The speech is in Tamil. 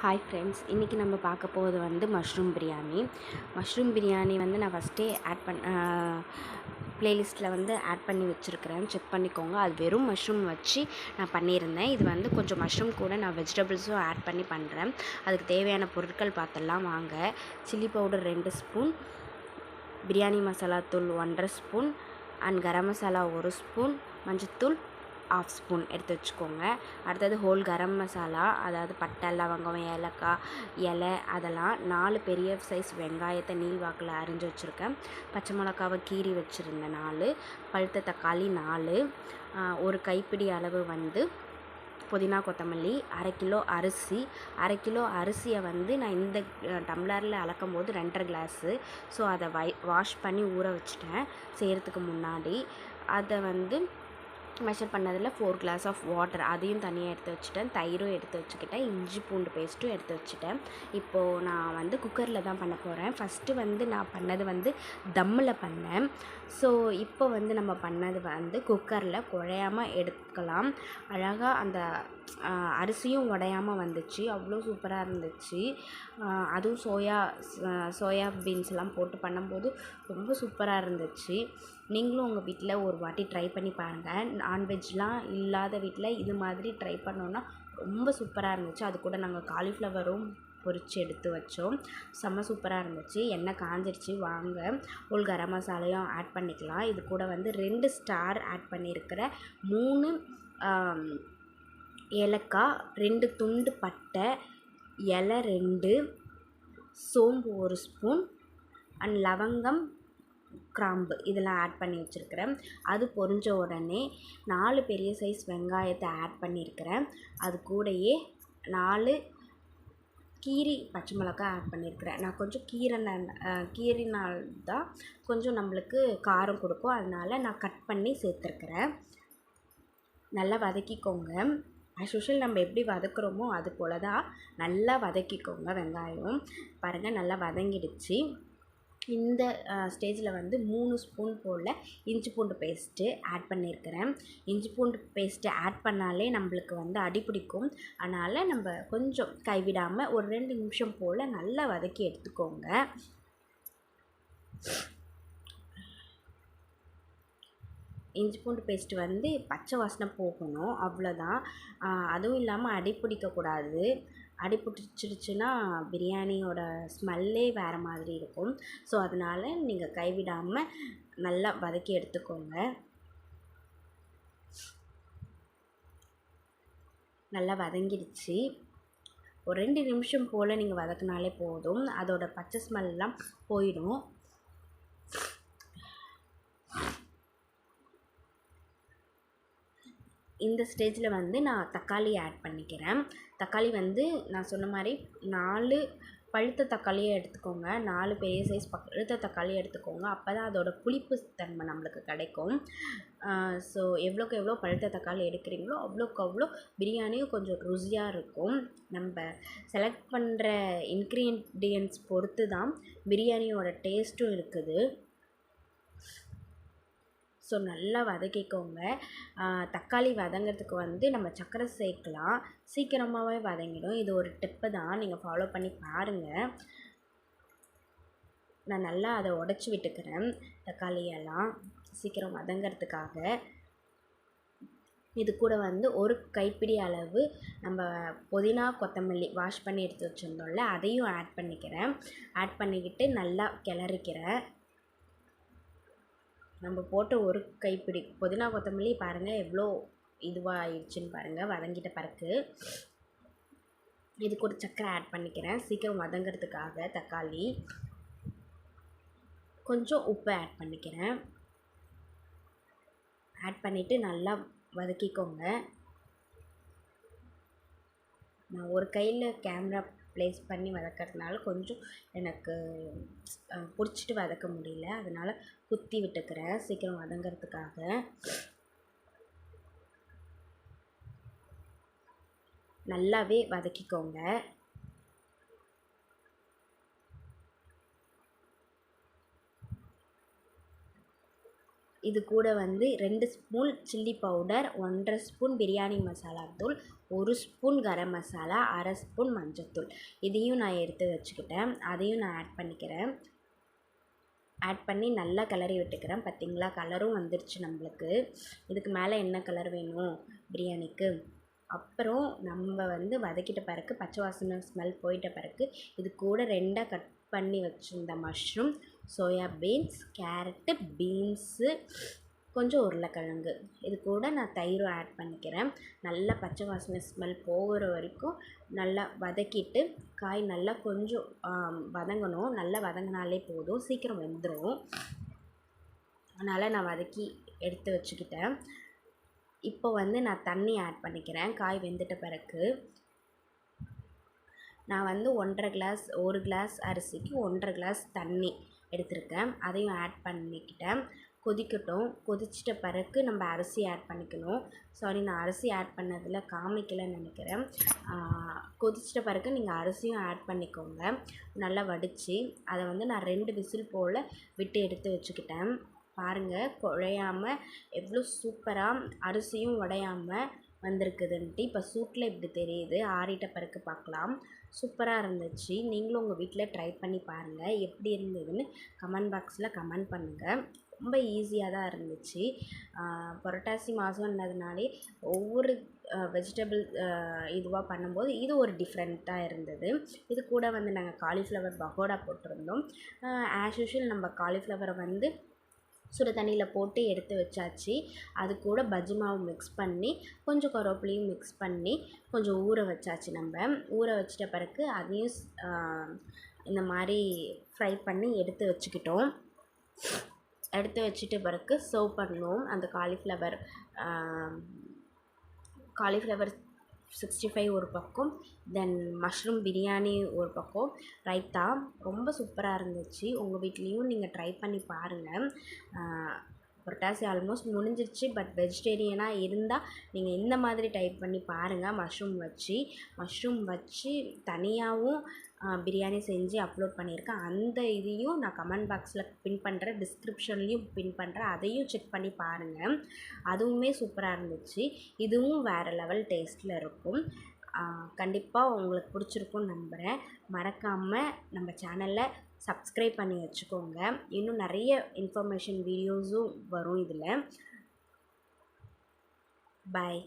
ஹாய் ஃப்ரெண்ட்ஸ் இன்றைக்கி நம்ம பார்க்க போகிறது வந்து மஷ்ரூம் பிரியாணி மஷ்ரூம் பிரியாணி வந்து நான் ஃபஸ்ட்டே ஆட் பண் ப்ளேலிஸ்ட்டில் வந்து ஆட் பண்ணி வச்சுருக்கிறேன். செக் பண்ணிக்கோங்க. அது வெறும் மஷ்ரூம் வச்சு நான் பண்ணியிருந்தேன். இது வந்து கொஞ்சம் மஷ்ரூம் கூட நான் வெஜிடபிள்ஸும் ஆட் பண்ணி பண்ணுறேன் அதுக்கு தேவையான பொருட்கள் பார்த்தெல்லாம் வாங்க. சில்லி பவுடர் ரெண்டு ஸ்பூன் பிரியாணி மசாலா தூள் ஒன்றரை ஸ்பூன் அண்ட் கரம் மசாலா ஒரு ஸ்பூன் மஞ்சத்தூள் ஆஃப் ஸ்பூன் எடுத்து வச்சுக்கோங்க. அடுத்தது ஹோல் கரம் மசாலா அதாவது பட்டை லவங்கம் ஏலக்காய் இலை அதெல்லாம் நாலு பெரிய சைஸ் வெங்காயத்தை நீள்வாக்கில் அரிஞ்சு வச்சுருக்கேன். பச்சை மிளகாவை கீறி வச்சுருந்தேன் நாலு பழுத்த தக்காளி நாலு ஒரு கைப்பிடி அளவு வந்து புதினா கொத்தமல்லி அரை கிலோ அரிசி. அரை கிலோ அரிசியை வந்து நான் இந்த டம்ளரில் அளக்கும் போது ரெண்டரை கிளாஸு ஸோ அதை வை வாஷ் பண்ணி ஊற வச்சுட்டேன். செய்கிறதுக்கு முன்னாடி. அதை வந்து மெஷர் பண்ணதில் ஃபோர் கிளாஸ் ஆஃப் வாட்டர் அதையும் தனியாக எடுத்து வச்சுட்டேன். தயிரும் எடுத்து வச்சுக்கிட்டேன். இஞ்சி பூண்டு பேஸ்ட்டும் எடுத்து வச்சுட்டேன். இப்போது நான் வந்து குக்கரில் தான் பண்ண போகிறேன் ஃபஸ்ட்டு வந்து நான் பண்ணது வந்து தம்மில் பண்ணேன். ஸோ இப்போ வந்து நம்ம பண்ணது வந்து குக்கரில் குழையாமல் எடுக்கலாம். அழகாக அந்த அரிசியும் உடையாமல் வந்துச்சு. அவ்வளோ சூப்பராக இருந்துச்சு. அதுவும் சோயா சோயா பீன்ஸ்லாம் போட்டு பண்ணும்போது ரொம்ப சூப்பராக இருந்துச்சு. நீங்களும் உங்கள் வீட்டில் ஒரு வாட்டி ட்ரை பண்ணி பாருங்கள் நான்வெஜ்லாம் இல்லாத வீட்டில் இது மாதிரி ட்ரை பண்ணோன்னா ரொம்ப சூப்பராக இருந்துச்சு. அது கூட நாங்கள் காலிஃப்ளவரும் பொரித்து எடுத்து வச்சோம். செம்ம சூப்பராக இருந்துச்சு. எண்ணெய் காஞ்சிருச்சு. வாங்க உள் கரம் மசாலையும் ஆட் பண்ணிக்கலாம். இது கூட வந்து ரெண்டு ஸ்டார் ஆட் பண்ணியிருக்கிற மூணு ஏலக்காய் ரெண்டு துண்டு பட்டை இலை ரெண்டு சோம்பு ஒரு ஸ்பூன் அண்ட் லவங்கம் கிராம்பு இதெல்லாம் ஆட் பண்ணி வச்சுருக்கிறேன். அது பொரிஞ்ச உடனே நாலு பெரிய சைஸ் வெங்காயத்தை ஆட் பண்ணியிருக்கிறேன். அது கூடயே நாலு கீரி பச்சை மிளகா ஆட் பண்ணியிருக்கிறேன். நான் கொஞ்சம் கீரை கீரினால் தான் கொஞ்சம் நம்மளுக்கு காரம் கொடுக்கும். அதனால் நான் கட் பண்ணி சேர்த்துருக்குறேன். நல்லா வதக்கிக்கோங்க. ஆஸ் யூஷுவல் நம்ம எப்படி வதக்குறோமோ அது போல் தான் நல்லா வதக்கிக்கோங்க வெங்காயம். பாருங்கள் நல்லா வதங்கிடுச்சு. இந்த ஸ்டேஜில் வந்து மூணு ஸ்பூன் போல் இஞ்சி பூண்டு பேஸ்ட்டு ஆட் பண்ணியிருக்கிறேன் இஞ்சி பூண்டு பேஸ்ட்டு ஆட் பண்ணாலே நம்மளுக்கு வந்து அடி பிடிக்கும். அதனால் நம்ம கொஞ்சம் கைவிடாமல் ஒரு ரெண்டு நிமிஷம் போல் நல்லா வதக்கி எடுத்துக்கோங்க. இஞ்சி பூண்டு பேஸ்ட்டு வந்து பச்சை வாசனை போகணும் அவ்வளோதான் அதுவும் இல்லாமல் அடி பிடிக்கக்கூடாது அடி பிடிச்சிருச்சுன்னா பிரியாணியோட ஸ்மெல்லே வேறு மாதிரி இருக்கும். ஸோ அதனால் நீங்கள் கைவிடாமல் நல்லா வதக்கி எடுத்துக்கோங்க. நல்லா வதங்கிடுச்சு. ஒரு ரெண்டு நிமிஷம் போல் நீங்கள் வதக்கினாலே போதும். அதோட பச்சை ஸ்மெல்லாம் போயிடும். இந்த ஸ்டேஜில் வந்து நான் தக்காளி ஆட் பண்ணிக்கிறேன். தக்காளி வந்து நான் சொன்ன மாதிரி நாலு பழுத்த தக்காளியை எடுத்துக்கோங்க. நாலு பெரிய சைஸ் பழுத்த தக்காளியை எடுத்துக்கோங்க. அப்போ தான் அதோட புளிப்பு தன்மை நம்மளுக்கு கிடைக்கும். ஸோ எவ்வளோக்கு எவ்வளோ பழுத்த தக்காளி எடுக்கிறீங்களோ அவ்வளோக்கு அவ்வளோ பிரியாணியும் கொஞ்சம் ருசியாக இருக்கும். நம்ம செலக்ட் பண்ணுற இன்க்ரீடியன்ஸ் பொறுத்து தான் பிரியாணியோட டேஸ்ட்டும் இருக்குது. ஸோ நல்லா வதக்கிக்கோங்க தக்காளி வதங்கிறதுக்கு வந்து நம்ம சர்க்கரை சேர்க்கலாம். சீக்கிரமாகவே வதங்கிடும். இது ஒரு டிப்பு தான். நீங்கள் ஃபாலோ பண்ணி பாருங்கள் நான் நல்லா அதை உடச்சி விட்டுக்கிறேன். தக்காளியெல்லாம் சீக்கிரம் வதங்கிறதுக்காக. இது கூட வந்து ஒரு கைப்பிடி அளவு நம்ம புதினா கொத்தமல்லி வாஷ் பண்ணி எடுத்து வச்சுருந்தோம்ல அதையும் ஆட் பண்ணிக்கிறேன். ஆட் பண்ணிக்கிட்டு நல்லா கிளறிக்கிறேன். நம்ம போட்ட ஒரு கைப்பிடி. புதினா கொத்தமல்லி பாருங்கள் எவ்வளோ இதுவாக ஆயிடுச்சுன்னு பாருங்கள் வதங்கிட்ட பிறகு. இதுக்கு ஒரு சர்க்கரை ஆட் பண்ணிக்கிறேன். சீக்கிரம் வதங்கிறதுக்காக தக்காளி. கொஞ்சம் உப்பு ஆட் பண்ணிக்கிறேன். ஆட் பண்ணிவிட்டு நல்லா வதக்கிக்கோங்க. நான் ஒரு கையில் கேமரா ப்ளேஸ் பண்ணி வதக்கிறதுனால கொஞ்சம் எனக்கு பிடிச்சிட்டு வதக்க முடியல. அதனால் குத்தி விட்டுக்கிறேன். சீக்கிரம் வதங்கிறதுக்காக. நல்லாவே வதக்கிக்கோங்க. இது கூட வந்து ரெண்டு ஸ்பூன் சில்லி பவுடர் ஒன்றரை ஸ்பூன் பிரியாணி மசாலா தூள் ஒரு ஸ்பூன் கரம் மசாலா அரை ஸ்பூன் மஞ்சத்தூள் இதையும் நான் எடுத்து வச்சுக்கிட்டேன். அதையும் நான் ஆட் பண்ணிக்கிறேன். ஆட் பண்ணி நல்லா கிளறி விட்டுக்கிறேன். பார்த்தீங்களா? கலரும் வந்துருச்சு நம்மளுக்கு. இதுக்கு மேலே என்ன கலர் வேணும்? பிரியாணிக்கு. அப்புறம் நம்ம வந்து வதக்கிட்ட பிறகு பச்சை வாசனை ஸ்மெல் போயிட்ட பிறகு இது கூட ரெண்டாக கட் பண்ணி வச்சுருந்த mushroom soya beans carrot beans கொஞ்சம் உருளைக்கிழங்கு. இது கூட நான் தயிரும் ஆட் பண்ணிக்கிறேன். நல்லா பச்சை வாசனை ஸ்மெல் போகிற வரைக்கும் நல்லா வதக்கிட்டு காய் நல்லா கொஞ்சம் வதங்கணும். நல்லா வதங்கினாலே போதும். சீக்கிரம் வெந்துடும் அதனால் நான் வதக்கி எடுத்து வச்சுக்கிட்டேன். இப்போ வந்து நான் தண்ணி ஆட் பண்ணிக்கிறேன். காய் வெந்துட்ட பிறகு நான் வந்து ஒன்றரை கிளாஸ் ஒரு கிளாஸ் அரிசிக்கு ஒன்றரை கிளாஸ் தண்ணி. எடுத்திருக்கேன். அதையும் ஆட் பண்ணிக்கிட்டேன். கொதிக்கட்டும். கொதிச்சிட்ட பிறகு நம்ம அரிசி ஆட் பண்ணிக்கணும். சாரி நான் அரிசி ஆட் பண்ணதில் காமிக்கலைன்னு நினைக்கிறேன். கொதிச்சிட்ட பிறகு நீங்கள் அரிசியும் ஆட் பண்ணிக்கோங்க. நல்லா வடித்து அதை வந்து நான் ரெண்டு விசில் போல் விட்டு எடுத்து வச்சுக்கிட்டேன். பாருங்கள் குழையாமல் எவ்வளோ சூப்பராக அரிசியும் உடையாமல் வந்திருக்குதுன்ட்டு. இப்போ சூட்டில் இப்படி தெரியுது. ஆறிட்ட பிறகு பார்க்கலாம். சூப்பராக இருந்துச்சு. நீங்களும் உங்கள் வீட்டில் ட்ரை பண்ணி பாருங்கள் எப்படி இருந்ததுன்னு கமெண்ட் பாக்ஸில் கமெண்ட் பண்ணுங்கள் ரொம்ப ஈஸியாக தான் இருந்துச்சு. புரட்டாசி மாதம்ன்றதுனாலே ஒவ்வொரு வெஜிடபிள் இதுவாக பண்ணும்போது இது ஒரு டிஃப்ரெண்ட்டாக இருந்தது. இது கூட வந்து நாங்கள் காலிஃப்ளவர் பகோடா போட்டிருந்தோம். ஆஸ் யூஷுவல் நம்ம காலிஃப்ளவரை வந்து சுடு தண்ணியில் போட்டு எடுத்து வச்சாச்சு. அது கூட பஜ்ஜி மாவு மிக்ஸ் பண்ணி கொஞ்சம் கருவேப்பிலையும் மிக்ஸ் பண்ணி கொஞ்சம் ஊற வச்சாச்சு நம்ம. ஊற வச்சிட்ட பிறகு அதையும் இந்த மாதிரி ஃப்ரை பண்ணி எடுத்து வச்சுக்கிட்டோம். எடுத்து வச்சுட்டு பிறகு சர்வ் பண்ணோம் அந்த காலிஃப்ளவர் காலிஃப்ளவர் சிக்ஸ்டி ஃபைவ் ஒரு பக்கம் தென் மஷ்ரூம் பிரியாணி ஒரு பக்கம். ரைத்தா ரொம்ப சூப்பராக இருந்துச்சு. உங்கள் வீட்லேயும் நீங்கள் ட்ரை பண்ணி பாருங்கள் புரட்டாசி ஆல்மோஸ்ட் முடிஞ்சிருச்சு. பட் வெஜிடேரியனாக இருந்தால் நீங்கள் இந்த மாதிரி டைப் பண்ணி பாருங்கள் மஷ்ரூம் வச்சு மஷ்ரூம் வச்சு தனியாகவும் பிரியாணி செஞ்சு அப்லோட் பண்ணியிருக்கேன். அந்த இதையும் நான் கமெண்ட் பாக்ஸில் பின் பண்ணுறேன் டிஸ்கிரிப்ஷன்லேயும் பின் பண்ணுறேன் அதையும் செக் பண்ணி பாருங்கள் அதுவுமே சூப்பராக இருந்துச்சு. இதுவும் வேறு லெவல் டேஸ்ட்டில் இருக்கும். கண்டிப்பாக உங்களுக்கு பிடிச்சிருக்கும்னு நம்புகிறேன் மறக்காமல் நம்ம சேனலில் சப்ஸ்கிரைப் பண்ணி வச்சுக்கோங்க. இன்னும் நிறைய இன்ஃபர்மேஷன் வீடியோஸும் வரும் இதில். பாய்